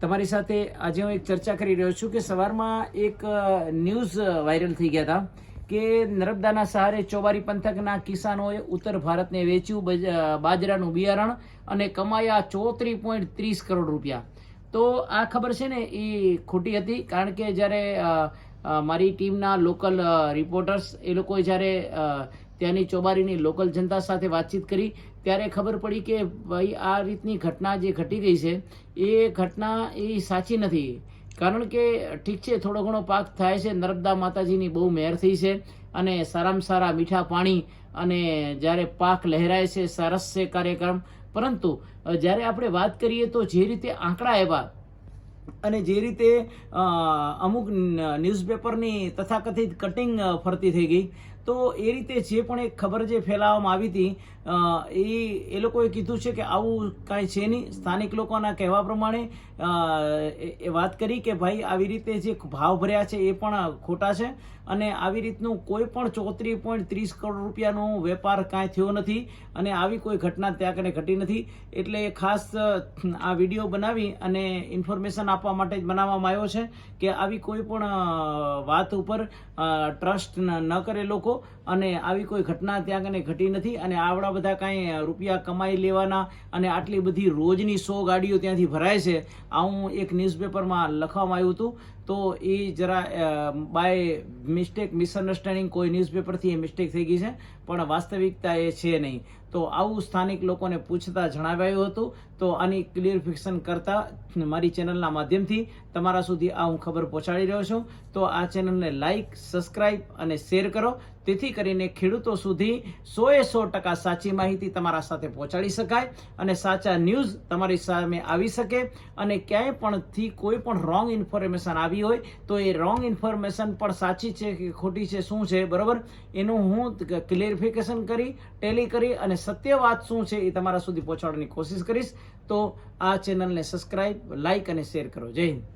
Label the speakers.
Speaker 1: તમારી સાથે આજે હું એક ચર્ચા કરી રહ્યો છું કે સવારમાં એક ન્યૂઝ વાયરલ થઈ ગયા હતા કે નર્મદાના સહારે ચોબારી પંથકના કિસાનોએ ઉત્તર ભારતને વેચ્યું બજ- બાજરાનું બિયારણ અને કમાયા ચોત્રી પોઈન્ટ ત્રીસ કરોડ રૂપિયા. તો આ ખબર છે ને એ ખોટી હતી કારણ કે જ્યારે મારી ટીમના લોકલ રિપોર્ટર્સ એ લોકોએ જ્યારે ત્યાંની ચોબારીની લોકલ જનતા સાથે વાતચીત કરી. ત્યારે ખબર પડી કે ભાઈ, આ રીતની ઘટના જે ઘટી ગઈ છે, એ ઘટના એ સાચી નથી. કારણ કે ઠીક છે, થોડો ઘણો પાક થાય છે. નર્મદા માતાજીની બહુ મહેર થઈ છે અને સારામાં સારા મીઠા પાણી અને જ્યારે પાક લહેરાય છે, સરસ છે કાર્યક્રમ. પરંતુ જ્યારે આપણે વાત કરીએ તો જે રીતે આંકડા આવ્યા અને જે રીતે અમુક ન્યૂઝપેપરની તથાકથિત કટિંગ ફરતી થઈ ગઈ તો એ રીતે જે પણ એક ખબર જે ફેલાવવામાં આવી હતી એ એ લોકોએ કીધું છે કે આવું કાંઈ છે નહીં. સ્થાનિક લોકોના કહેવા પ્રમાણે એ વાત કરી કે ભાઈ આવી રીતે જે ભાવ ભર્યા છે એ પણ ખોટા છે અને આવી રીતનું કોઈ પણ ચોત્રીસ પોઈન્ટ ત્રીસ કરોડ રૂપિયાનો વેપાર કાંઈ થયો નથી અને આવી કોઈ ઘટના ત્યાં કને ઘટી નથી. એટલે ખાસ આ વીડિયો બનાવી અને ઇન્ફોર્મેશન આપવા માટે જ બનાવવામાં આવ્યો છે કે આવી કોઈ પણ વાત ઉપર ટ્રસ્ટ ન કરે લોકો. અને આવી કોઈ ઘટના ત્યાં કને ઘટી નથી અને આવડા બધા કાંઈ રૂપિયા કમાઈ લેવાના અને આટલી બધી રોજની સો ગાડીઓ ત્યાંથી ભરાય છે, આવું એક ન્યૂઝપેપરમાં લખવામાં આવ્યું હતું. તો એ જરા બાય મિસ્ટેક, મિસઅન્ડરસ્ટેન્ડિંગ કોઈ ન્યૂઝપેપરથી એ મિસ્ટેક થઈ ગઈ છે, પણ વાસ્તવિકતા એ છે નહીં. તો આવું સ્થાનિક લોકોને પૂછતા જણાવાયું હતું. તો આની ક્લિયરિફિકેશન કરતા મારી ચેનલના માધ્યમથી તમારા સુધી આ હું ખબર પહોંચાડી રહ્યો છું. તો આ ચેનલને લાઇક સબસ્ક્રાઇબ અને શેર કરો. તેથી કરીને ખેડૂતો સુધી સોએ સો ટકા સાચી માહિતી તમારા સાથે પહોંચાડી શકાય અને સાચા ન્યૂઝ તમારી સામે આવી શકે અને ક્યાંય પણથી કોઈ પણ રોંગ ઇન્ફોર્મેશન આવી હોય, તો એ રોંગ ઇન્ફોર્મેશન પણ સાચી છે કે ખોટી છે, શું છે, બરાબર? એનું હું ક્લેરિફિકેશન કરી ટેલી કરી અને સત્ય વાત શું છે એ તમારા સુધી પહોંચાડવાની કોશિશ કરીશ. તો આ ચેનલને સબસ્ક્રાઈબ લાઈક અને શેર કરો. જય હિન્દ.